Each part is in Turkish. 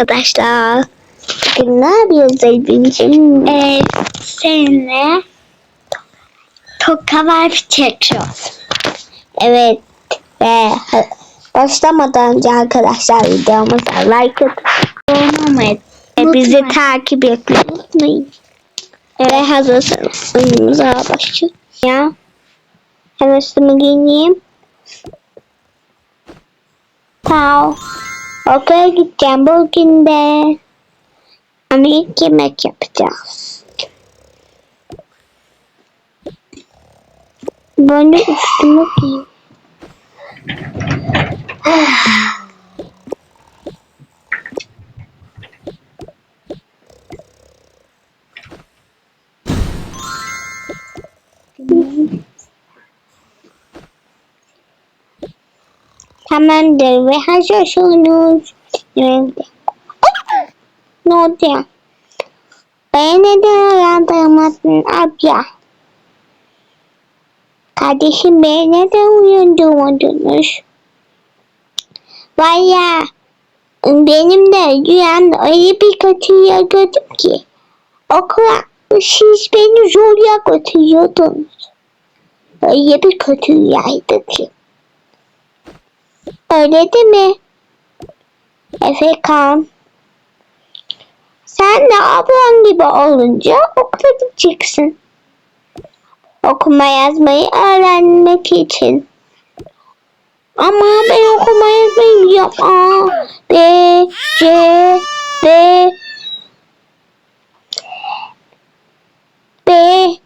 arkadaşlar. Bugün ne yapıyoruz Elbin'cim? Ee, seninle toka var çekiyoruz. Evet ve başlamadan önce arkadaşlar videomuza like Olmamayı. ve bizi takip etmeyi unutmayın. Ve hazırsanız oyunumuza başlayalım. Ya. Hemen üstümü giyineyim. Tamam. Okula gideceğim bugün de. Ama ilk yemek yapacağız. Böyle üstümü giyeyim. Tamamdır ve hazırsınız. Ne oldu ya? Ben neden uyandırmadın abla? Kardeşim beni neden uyandırmadınız? Valla benim de rüyamda öyle bir kötü rüya gördüm ki. Okula siz beni zorla götürüyordunuz. Öyle bir kötü rüyaydı ki. Öyle değil mi? Efekan. Sen de ablan gibi olunca okula gideceksin. Okuma yazmayı öğrenmek için. Ama ben okuma yazmayı biliyorum. A, B, C, D, B.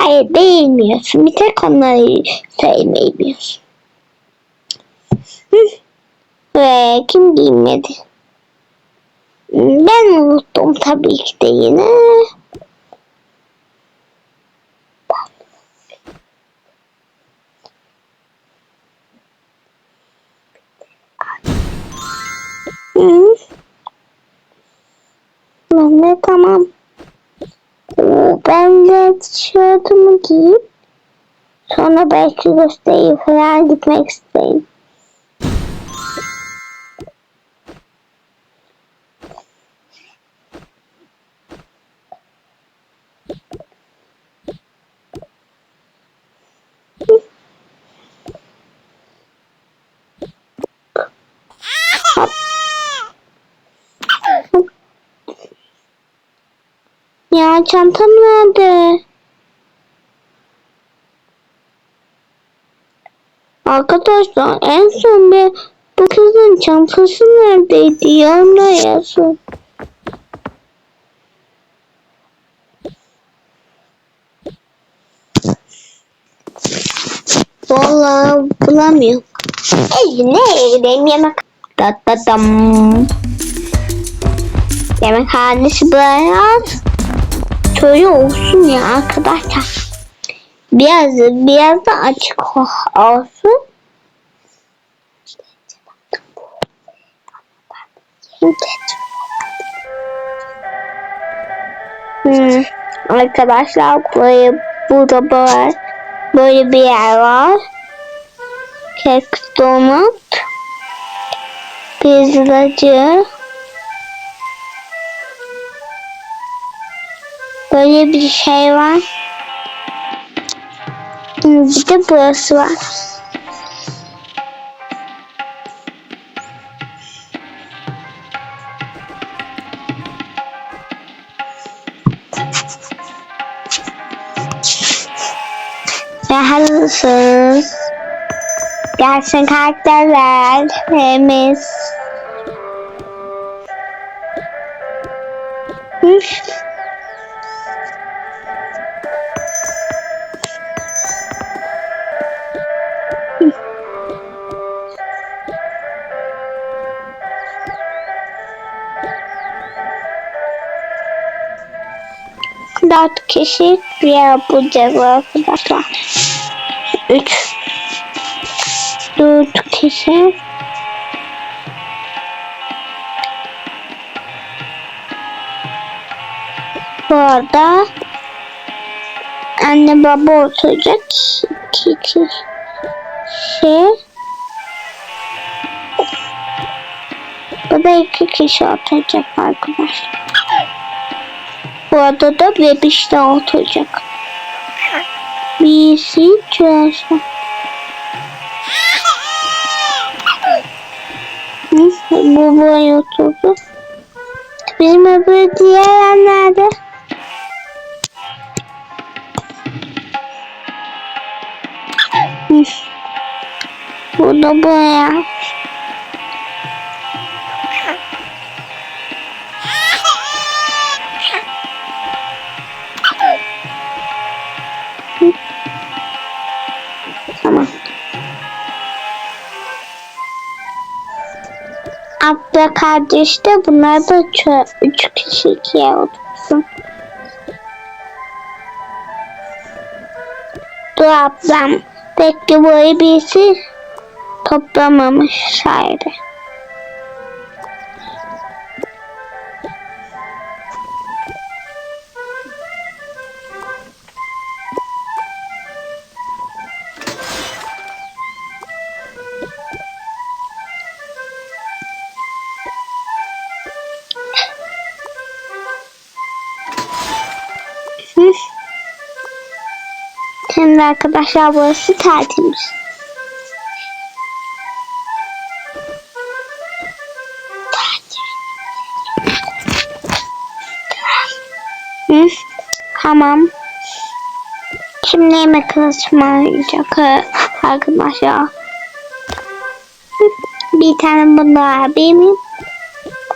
Hayır bilmiyorsun. Bir tek onları. Hı. Ve kim giymedi? Ben unuttum tabii ki de yine. Hı. Ben de tamam. Ben de tişörtümü giyip sonra belki gösteriye falan gitmek isterim. Ya çantam nerede? Arkadaşlar en son bir bu kızın çantası neredeydi? Yanına yazın. Vallahi bulamıyorum. Eline gideyim yemek. Da da dam. Yemekhanesi biraz şöyle olsun ya arkadaşlar. Biraz biraz da açık olsun. Hmm. Arkadaşlar böyle burada böyle, böyle bir yer var. Kek donut. Pizzacı. Böyle bir şey var. Bir de burası var. Ve hazırsınız. Gelsin karakterler. Temiz. Üf. Dört kişi bir yapacağız arkadaşlar. Üç. Dört kişi. Bu arada anne baba oturacak iki kişi. Bu da iki kişi oturacak arkadaşlar. Burada da bebiş de oturacak. Birisi çözsün. Hı, Bu buraya oturdu. Bizim öbür diğer nerede? Hı. Bu da buraya. Abla kardeş de bunlar da üç kişi ikiye otursun. Dur ablam. Bekle boyu birisi toplamamış şairi. Şimdi arkadaşlar burası tertemiz. Hı, tamam. Şimdi yemek ısmarlayacak arkadaşlar. Bir tane bunlar benim.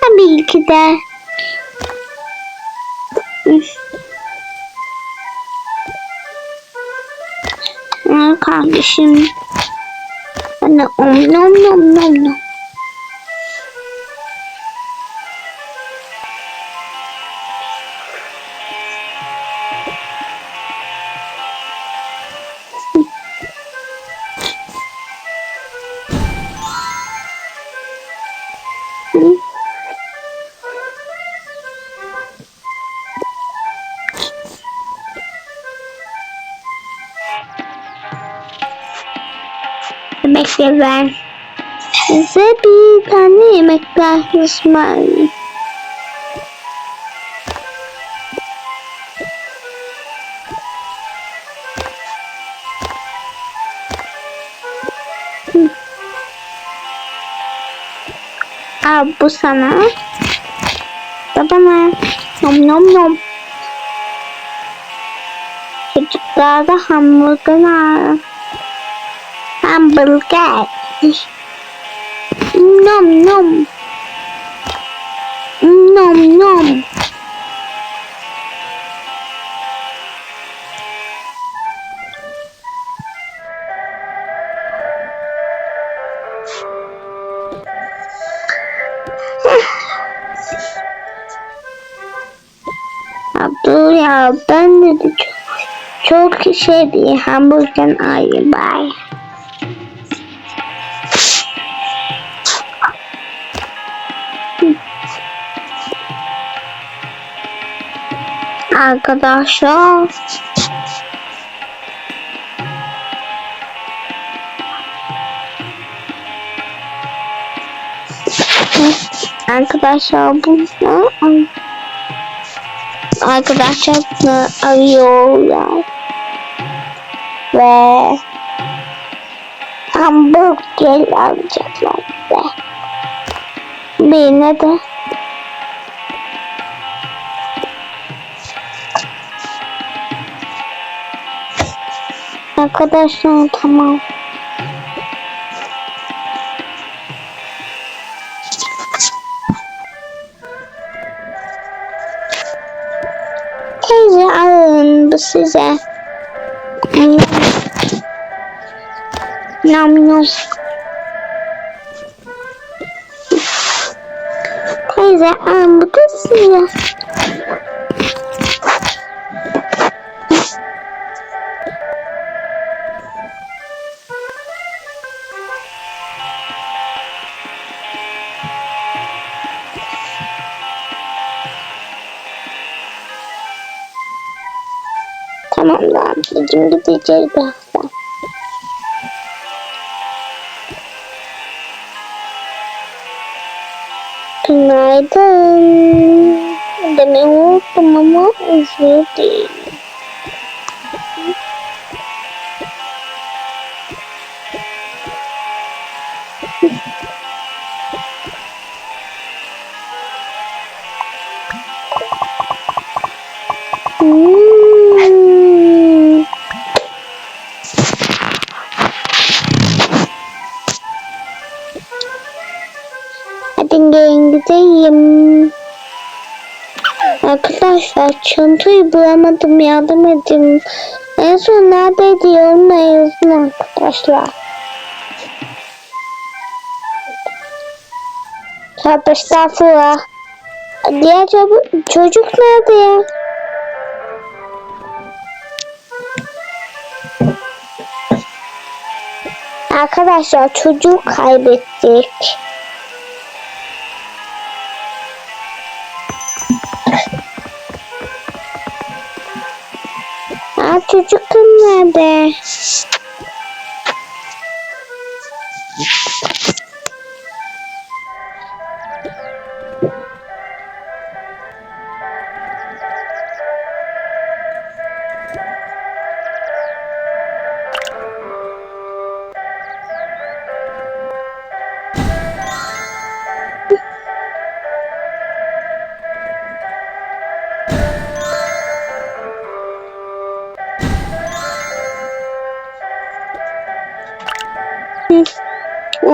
Tabii ki de. Kardeşim. Bana om nom nom nom nom. Ben. Size bir tane yemekler ısmarlayayım. Al bu sana. Da bana. Nom nom nom. Çocuklar da hamburger hamburger. Nom nom. Nom nom. Ya dur ya ben de çok, çok şey bir hamburger alayım bari. Arkadaşlar. Arkadaşlar bunu arkadaşlar bunu arıyorlar ve hamburger alacaklar birine de Arkadaşlar tamam. Teyze alın bu size. Nam. Bu da size. Tamam da ablacığım gideceğiz birazdan. Günaydın. Demeyi unuttum ama özür dilerim. Hmm. Çantayı bulamadım yardım edin. En son neredeydi yorumla yazın arkadaşlar. Tövbe estağfurullah. Diğer çocuk, nerede ya? Arkadaşlar çocuk kaybettik. Aa çocukum nerede?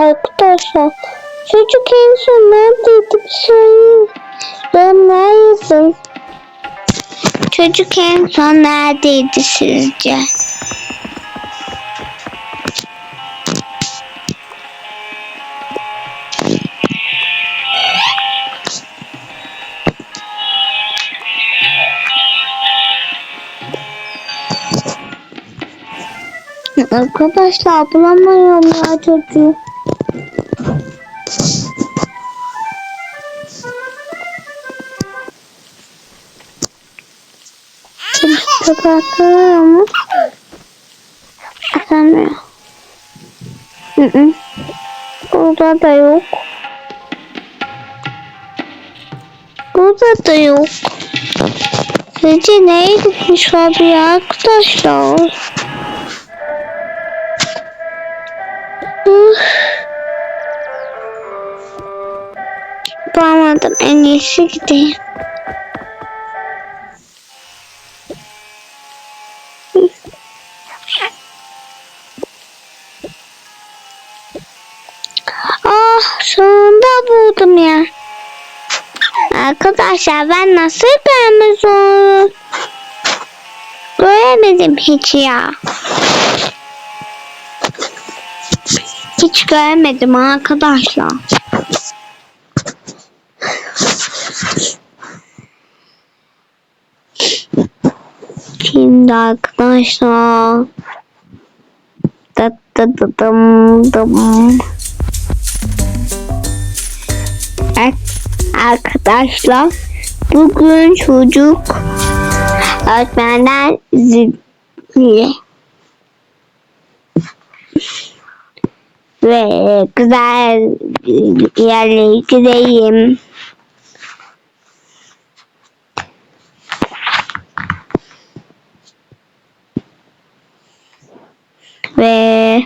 Arkadaşlar çocuk en son neredeydi bir söyleyin. Yorumlar yazın. Çocuk en son neredeydi sizce? Arkadaşlar bulamıyorum ya çocuğu. Kimse bakıyor ama atamıyor. Hı hı. Burada da yok. Burada da yok. Sizce neye gitmiş abi arkadaşlar? Bulamadım en iyisi gideyim. Arkadaşlar ben nasıl görmez olur? Göremedim hiç ya. Hiç görmedim arkadaşlar. Şimdi arkadaşlar. Da da da dım dım. Evet, Arkadaşlar bugün çocuk öğretmenden zilli ve güzel yerlere gideyim. Ve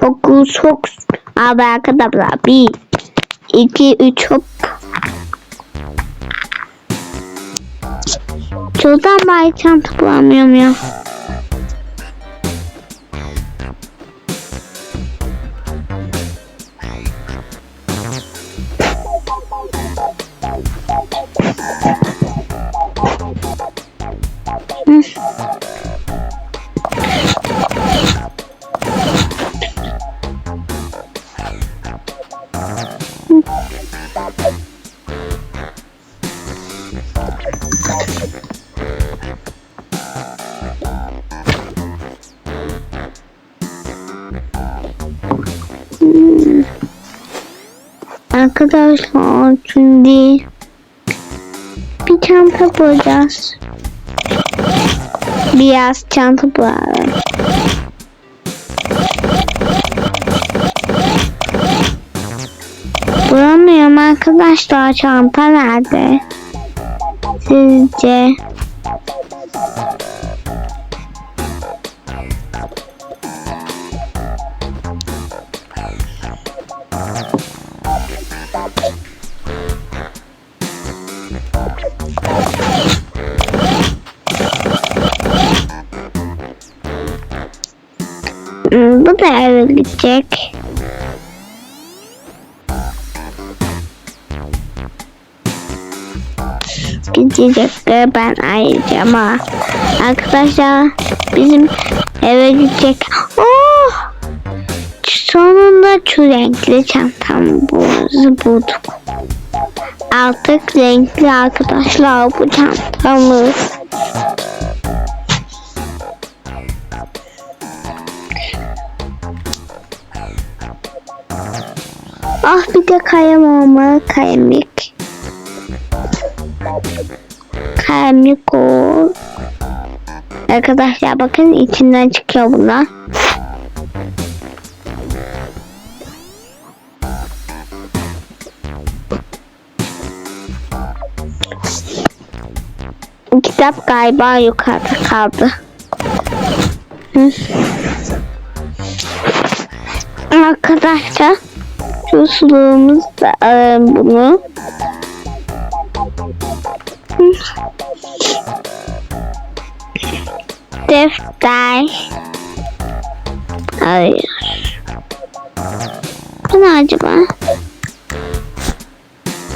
fokus fokus abrakadabra bir iki üç hop Şuradan bari çanta bulamıyorum ya. Arkadaşlar şimdi bir çanta bulacağız. Biraz çanta bulalım. Buram Bilmiyorum arkadaşlar çanta nerede? Sizce? Eve gidecek. Gidecekler ben ayıracağım ha. Arkadaşlar bizim eve gidecek. Oh! Sonunda şu renkli çantamızı bulduk. Artık renkli arkadaşlar bu çantamız. Bir de kalem olmalı kalemlik. Kalemlik o. Arkadaşlar bakın içinden çıkıyor bunlar. Kitap galiba yukarıda kaldı. Arkadaşlar şu suluğumuz da alalım bunu. Hı. Defter. Hayır. Bu ne acaba?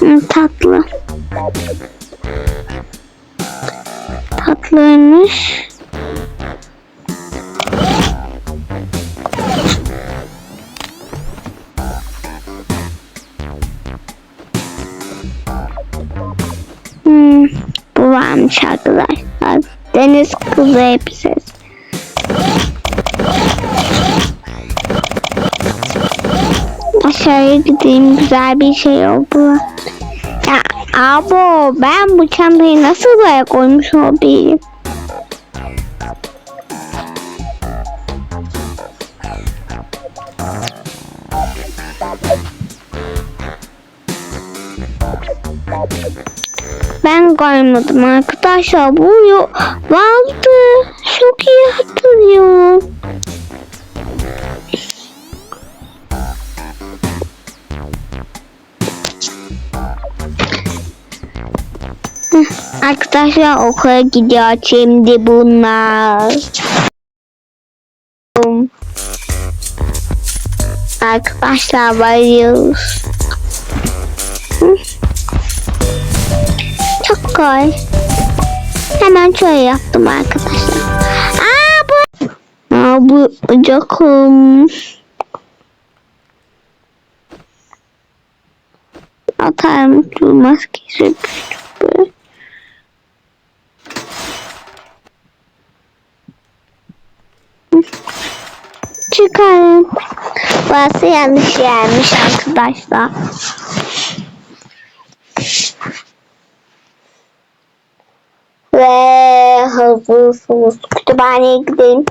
Hı, tatlı. Tatlıymış. Varmış arkadaşlar. Deniz kızı elbisesi. Aşağıya gideyim güzel bir şey oldu. Ya abo ben bu çantayı nasıl buraya koymuş olabilirim? Koymadım arkadaşlar. Bu vardı. Çok iyi hatırlıyorum. Arkadaşlar okula gidiyor şimdi bunlar. Arkadaşlar varıyoruz. Kolay. Hemen şöyle yaptım arkadaşlar. Aa bu. Aa bu ocak olmuş. Atarım şu maskesi böyle. Çıkarım. Burası yanlış yermiş arkadaşlar. Ve hazırsınız. Kütüphaneye gidelim.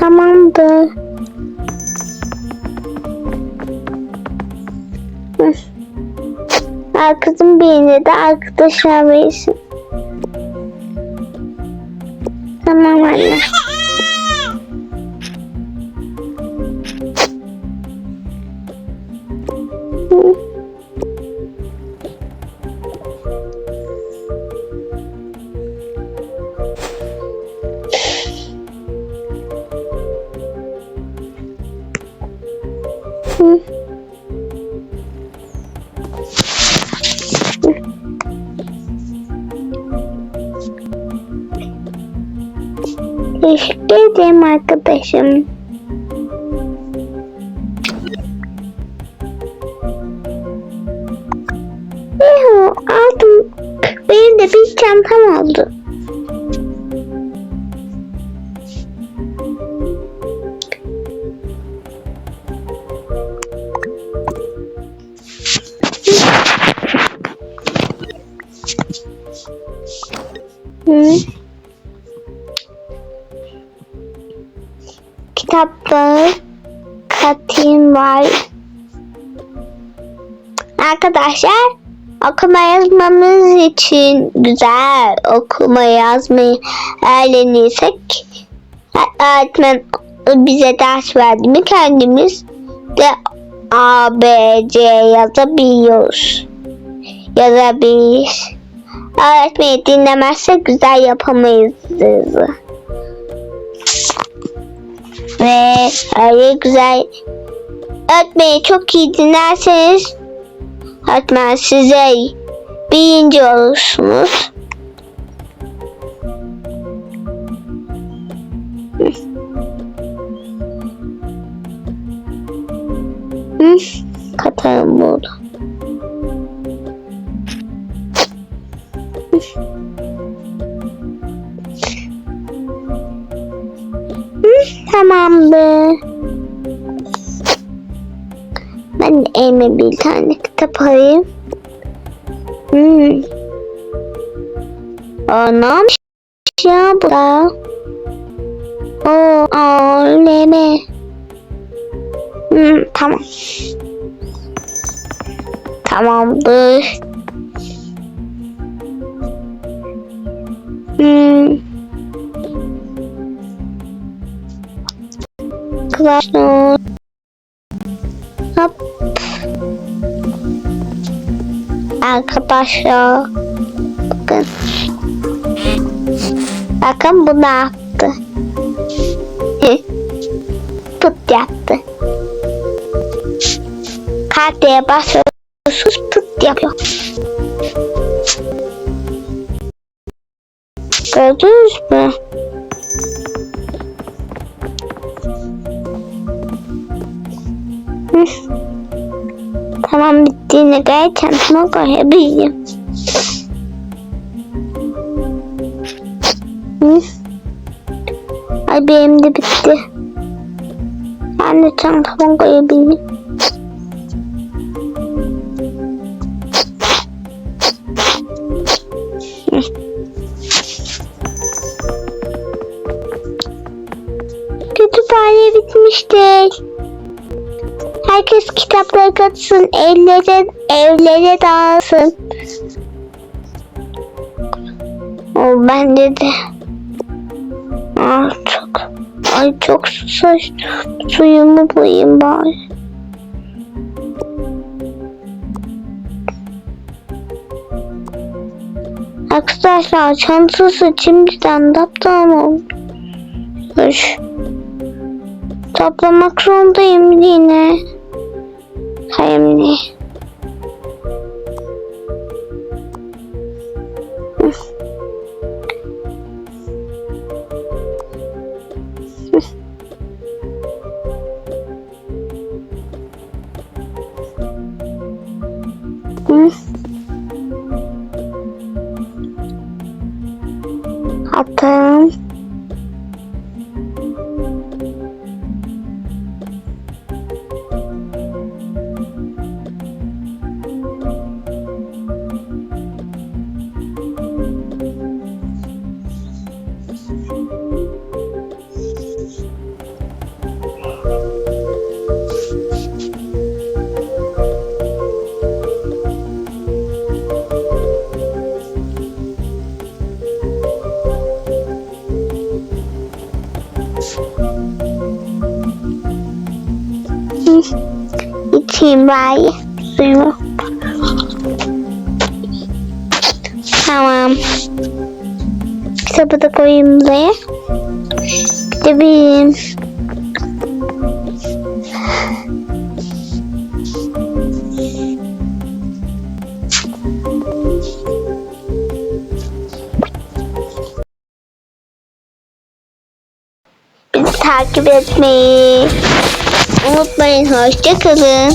Tamamdır. Hı. Arkadaşım birini de arkadaşlar versin. Tamam benim arkadaşım. Kitaplar katayım var. Arkadaşlar okuma yazmamız için güzel okuma yazmayı öğrenirsek öğretmen bize ders verdi mi kendimiz de A, B, C yazabiliyoruz. Yazabiliriz. Öğretmeni dinlemezsek güzel yapamayız. Ve öyle güzel öğretmeni çok iyi dinlerseniz öğretmen size birinci olursunuz. Katarım burada. Bir tane kitap alayım. Hmm. Anam ya bu da. O aleme. Hmm, tamam. Tamamdır. Hmm. Klasör. Arkadaşlar. Bakın. Bakın bu ne yaptı. Pıt yaptı. Kartaya basıyorsunuz pıt yapıyor. Gördünüz mü? Çantama koyabilirim. Hı. Ay benim de bitti. Ben de çantama koyabilirim. Katsın, evlere, evlere dağılsın. O bende de. Ah çok. Ay çok susaş. Suyumu bulayım bari. Arkadaşlar çantası şimdiden daptam olmuş. Toplamak zorundayım yine. Annie. İçeyim bari suyumu. Tamam. Kitabı da koyayım buraya. Gidebilirim. Bizi takip etmeyi unutmayın. Hoşçakalın.